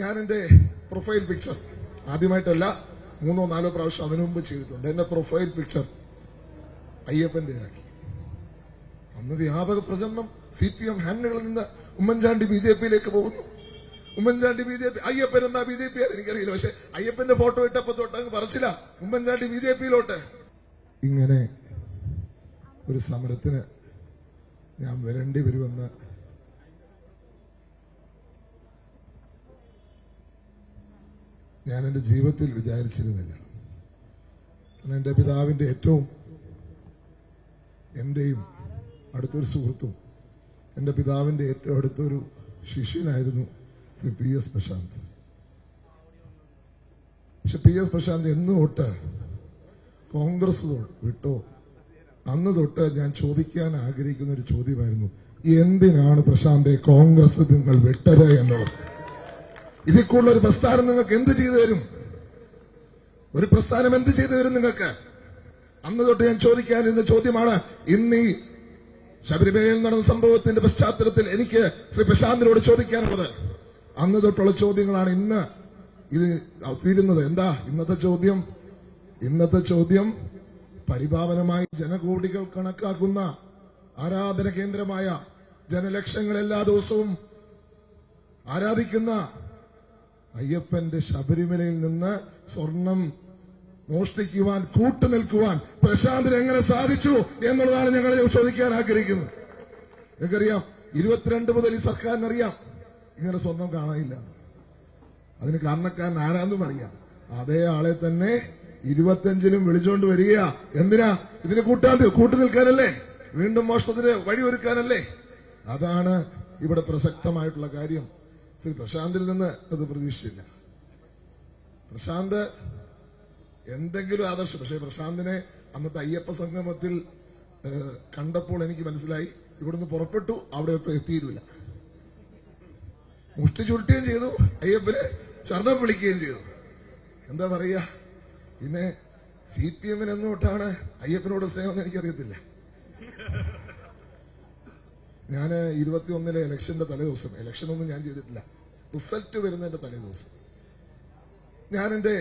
ഞാൻ എന്റെ profile picture ആദ്യമായിട്ടല്ല മൂന്നോ നാലോ പ്രാവശ്യം അതിനു മുമ്പ് ചെയ്തിട്ടുണ്ട്. എന്റെ പ്രൊഫൈൽ പിക്ചർ അയ്യപ്പന്റെ അയ്യപ്പന്റേതാക്കി അന്ന് വ്യാപക പ്രചരണം സി പി എം ഹാൻഡുകളിൽ നിന്ന് ഉമ്മൻചാണ്ടി ബി ജെ പിയിലേക്ക് പോകുന്നു. Oommen Chandy B J P Ayyappan എന്നാ ബി ജെ പി എനിക്കറിയില്ല. പക്ഷെ അയ്യപ്പന്റെ ഫോട്ടോ ഇട്ടപ്പോ തൊട്ട് അങ്ങ് പറച്ചില്ല. ഉമ്മൻചാണ്ടി ബി ജെ പിയിലോട്ട്. ഇങ്ങനെ ഒരു സമരത്തിന് ഞാൻ വരേണ്ടി വരുമെന്ന് ഞാൻ എന്റെ ജീവിതത്തിൽ വിചാരിച്ചിരുന്നില്ല കാരണം എന്റെ പിതാവിന്റെ ഏറ്റവും എന്റെയും അടുത്തൊരു സുഹൃത്തും എന്റെ പിതാവിന്റെ ഏറ്റവും അടുത്തൊരു ശിഷ്യനായിരുന്നു ശ്രീ പി എസ് പ്രശാന്ത്. പക്ഷെ പി എസ് പ്രശാന്ത് എന്ന് തൊട്ട് കോൺഗ്രസ് വിട്ടോ? അന്ന് തൊട്ട് ഞാൻ ചോദിക്കാൻ ആഗ്രഹിക്കുന്ന ഒരു ചോദ്യമായിരുന്നു എന്തിനാണ് പ്രശാന്തെ കോൺഗ്രസ് നിങ്ങൾ വിട്ടത് എന്നുള്ളത്? ഇതിൽ കൂടുതൽ ഒരു പ്രസ്ഥാനം നിങ്ങൾക്ക് എന്ത് ചെയ്തു തരും? ഒരു പ്രസ്ഥാനം എന്ത് ചെയ്തു തരും നിങ്ങൾക്ക്? അന്ന് തൊട്ട് ഞാൻ ചോദിക്കാനിരുന്ന ചോദ്യമാണ് ഇന്ന് ഈ ശബരിമലയിൽ നടന്ന സംഭവത്തിന്റെ പശ്ചാത്തലത്തിൽ എനിക്ക് ശ്രീ പ്രശാന്തിനോട് ചോദിക്കാനുള്ളത്. അന്ന് തൊട്ടുള്ള ചോദ്യങ്ങളാണ് ഇന്ന് ഇത് തീരുന്നത്. എന്താ ഇന്നത്തെ ചോദ്യം? ഇന്നത്തെ ചോദ്യം പരിഭാവനമായി ജനകോടികൾ കണക്കാക്കുന്ന ആരാധന കേന്ദ്രമായ ജനലക്ഷങ്ങൾ എല്ലാ ദിവസവും ആരാധിക്കുന്ന അയ്യപ്പന്റെ ശബരിമലയിൽ നിന്ന് സ്വർണം മോഷ്ടിക്കുവാൻ കൂട്ടുനിൽക്കുവാൻ പ്രശാന്തിന് എങ്ങനെ സാധിച്ചു എന്നുള്ളതാണ് ഞങ്ങൾ ചോദിക്കാൻ ആഗ്രഹിക്കുന്നത്. നിങ്ങൾക്കറിയാം ഇരുപത്തിരണ്ട് മുതൽ ഈ സർക്കാരിനറിയാം ഇങ്ങനെ സ്വർണം കാണാനില്ല. അതിന് കാരണക്കാരൻ ആരാന്നും അറിയാം. അതേ ആളെ തന്നെ ഇരുപത്തിയഞ്ചിലും വിളിച്ചുകൊണ്ട് വരിക എന്തിനാ? ഇതിന് കൂട്ടാൻ കൂട്ടു നിൽക്കാനല്ലേ? വീണ്ടും മോഷണത്തിന് വഴിയൊരുക്കാനല്ലേ? അതാണ് ഇവിടെ പ്രസക്തമായിട്ടുള്ള കാര്യം. ശ്രീ പ്രശാന്തിൽ നിന്ന് അത് പ്രതീക്ഷിച്ചില്ല. പ്രശാന്ത് എന്തെങ്കിലും ആദർശം പക്ഷേ പ്രശാന്തിനെ അന്നത്തെ അയ്യപ്പ സംഗമത്തിൽ കണ്ടപ്പോൾ എനിക്ക് മനസ്സിലായി. ഇവിടുന്ന് പുറപ്പെട്ടു അവിടെ എത്തിയിരുന്നില്ല. മുഷ്ടി ചുരുട്ടുകയും ചെയ്തു അയ്യപ്പനെ ശരണം വിളിക്കുകയും ചെയ്തു. എന്താ പറയുക? പിന്നെ സി പി എമ്മിനെന്നോട്ടാണ് അയ്യപ്പനോട് സ്നേഹം എന്ന് എനിക്കറിയത്തില്ല. ഞാൻ ഇരുപത്തിയൊന്നിലെ ഇലക്ഷന്റെ തലേദിവസം ഇലക്ഷനൊന്നും ഞാൻ ചെയ്തിട്ടില്ല. റിസൾട്ട് വരുന്നതിന്റെ തലേദിവസം. ഞാൻ എന്റെ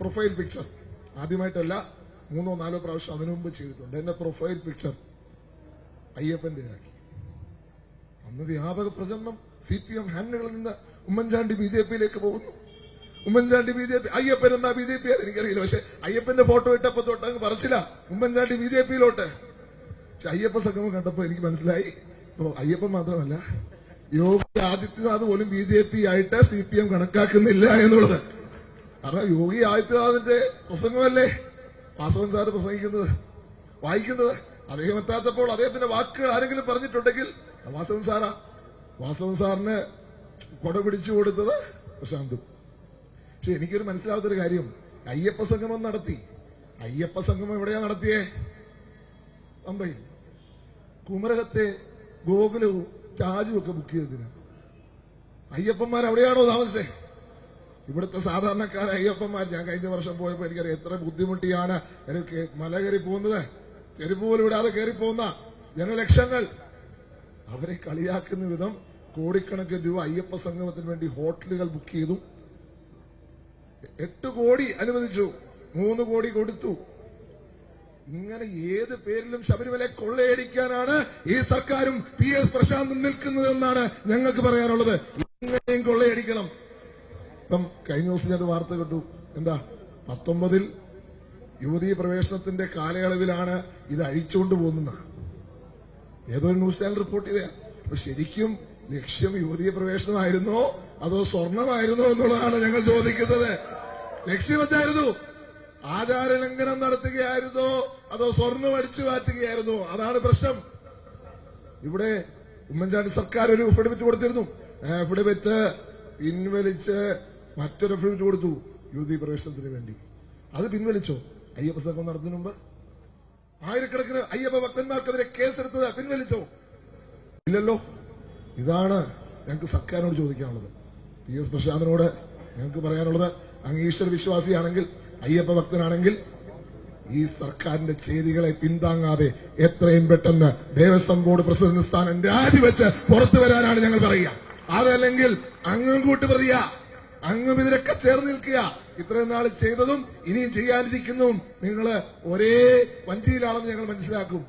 പ്രൊഫൈൽ പിക്ചർ ആദ്യമായിട്ടല്ല മൂന്നോ നാലോ പ്രാവശ്യം അതിനു മുമ്പ് ചെയ്തിട്ടുണ്ട്. എന്റെ പ്രൊഫൈൽ പിക്ചർ അയ്യപ്പന്റേതാക്കി അന്ന് വ്യാപക പ്രചരണം സി പി എം ഹാൻഡുകളിൽ നിന്ന് ഉമ്മൻചാണ്ടി ബി ജെ പിയിലേക്ക് പോകുന്നു. Oommen Chandy B J P Ayyappan എന്നാ ബി ജെ പി എനിക്കറിയില്ല. പക്ഷെ അയ്യപ്പന്റെ ഫോട്ടോ ഇട്ടപ്പോ തൊട്ട് അങ്ങ് പറച്ചില്ല ഉമ്മൻചാണ്ടി ബി ജെ പിയിലോട്ട്. പക്ഷെ അയ്യപ്പ സംഗമം കണ്ടപ്പോ എനിക്ക് മനസ്സിലായി. അയ്യപ്പൻ മാത്രമല്ല യോഗി ആദിത്യനാഥ് പോലും ബി ജെ പി ആയിട്ട് സി പി എം കണക്കാക്കുന്നില്ല എന്നുള്ളത്. കാരണം യോഗി ആദിത്യനാഥിന്റെ പ്രസംഗമല്ലേ? വാസവൻ സാർ പ്രസംഗിക്കുന്നത് വായിക്കുന്നത്. അദ്ദേഹം എത്താത്തപ്പോൾ അദ്ദേഹത്തിന്റെ വാക്കുകൾ ആരെങ്കിലും പറഞ്ഞിട്ടുണ്ടെങ്കിൽ വാസവൻ സാറാ. വാസവൻ സാറിന് കൊട പിടിച്ചു കൊടുത്തത് പ്രശാന്തും. പക്ഷെ എനിക്കൊരു മനസ്സിലാവാത്തൊരു കാര്യം. അയ്യപ്പ സംഗമം നടത്തി. അയ്യപ്പ സംഗമം എവിടെയാ നടത്തിയേ? പമ്പയിൽ കുമരകത്തെ ഗോകുലവും ചാജും ഒക്കെ ബുക്ക് ചെയ്തതിന്. അയ്യപ്പന്മാർ അവിടെയാണോ താമസേ ഇവിടുത്തെ സാധാരണക്കാരായ അയ്യപ്പന്മാർ. ഞാൻ കഴിഞ്ഞ വർഷം പോയപ്പോൾ എനിക്കറിയാം എത്ര ബുദ്ധിമുട്ടിയാണ് എനിക്ക് മല കയറി പോകുന്നത്. ചെരുപ്പ് പോലും ഇടാതെ കയറി പോകുന്ന ജനലക്ഷങ്ങൾ. അവരെ കളിയാക്കുന്ന വിധം കോടിക്കണക്കിന് രൂപ അയ്യപ്പ സംഗമത്തിന് വേണ്ടി ഹോട്ടലുകൾ ബുക്ക് ചെയ്തു. എട്ട് കോടി അനുവദിച്ചു. മൂന്ന് കോടി കൊടുത്തു. ഇങ്ങനെ ഏത് പേരിലും ശബരിമല കൊള്ളയടിക്കാനാണ് ഈ സർക്കാരും പി എസ് പ്രശാന്തും നിൽക്കുന്നതെന്നാണ് ഞങ്ങൾക്ക് പറയാനുള്ളത്. ഇങ്ങനെയും കൊള്ളയടിക്കണം. ഇപ്പം കഴിഞ്ഞ ദിവസം ഞാൻ വാർത്ത കേട്ടു എന്താ? പത്തൊമ്പതിൽ യുവതീ പ്രവേശനത്തിന്റെ കാലയളവിലാണ് ഇത് അഴിച്ചുകൊണ്ട് പോകുന്ന ഏതോ ന്യൂസ് ചാനൽ റിപ്പോർട്ട് ചെയ്ത അപ്പൊ ശരിക്കും ലക്ഷ്യം യുവതീ പ്രവേശനമായിരുന്നോ? അതോ സ്വർണമായിരുന്നോ എന്നുള്ളതാണ് ഞങ്ങൾ ചോദിക്കുന്നത്. ലക്ഷ്യം എന്തായിരുന്നു? ആചാരലംഘനം നടത്തുകയായിരുന്നോ? അതോ സ്വർണം അടിച്ചു മാറ്റുകയായിരുന്നോ? അതാണ് പ്രശ്നം. ഇവിടെ ഉമ്മൻചാണ്ടി സർക്കാർ ഒരു എഫിഡവിറ്റ് കൊടുത്തിരുന്നു. എഫിഡവിറ്റ് പിൻവലിച്ച് മറ്റൊരു എഫിഡവിറ്റ് കൊടുത്തു. യുവതി പ്രവേശനത്തിന് വേണ്ടി. അത് പിൻവലിച്ചോ? അയ്യപ്പ സംഘം നടത്തുന്നതിന് മുമ്പ്? ആയിരക്കണക്കിന് അയ്യപ്പ ഭക്തന്മാർക്കെതിരെ കേസെടുത്തത് പിൻവലിച്ചോ? ഇല്ലല്ലോ. ഇതാണ് ഞങ്ങൾക്ക് സർക്കാരിനോട് ചോദിക്കാനുള്ളത്. പി എസ് പ്രശാന്തിനോട് ഞങ്ങൾക്ക് പറയാനുള്ളത്. അങ്ങ് ഈശ്വര വിശ്വാസിയാണെങ്കിൽ അയ്യപ്പ ഭക്തനാണെങ്കിൽ ഈ സർക്കാരിന്റെ ചെയ്തികളെ പിന്താങ്ങാതെ എത്രയും പെട്ടെന്ന് ദേവസ്വം ബോർഡ് പ്രസിഡന്റ് സ്ഥാനം രാജിവെച്ച് പുറത്തു വരാനാണ് ഞങ്ങൾ പറയുക. അതല്ലെങ്കിൽ അങ്ങും കൂട്ട് പ്രതിയ അങ്ങും ഇതിലൊക്കെ ചേർന്ന് നിൽക്കുക. ഇത്രയും നാൾ ചെയ്തതും ഇനിയും ചെയ്യാനിരിക്കുന്നതും നിങ്ങൾ ഒരേ വഞ്ചിയിലാണെന്ന് ഞങ്ങൾ മനസ്സിലാക്കും.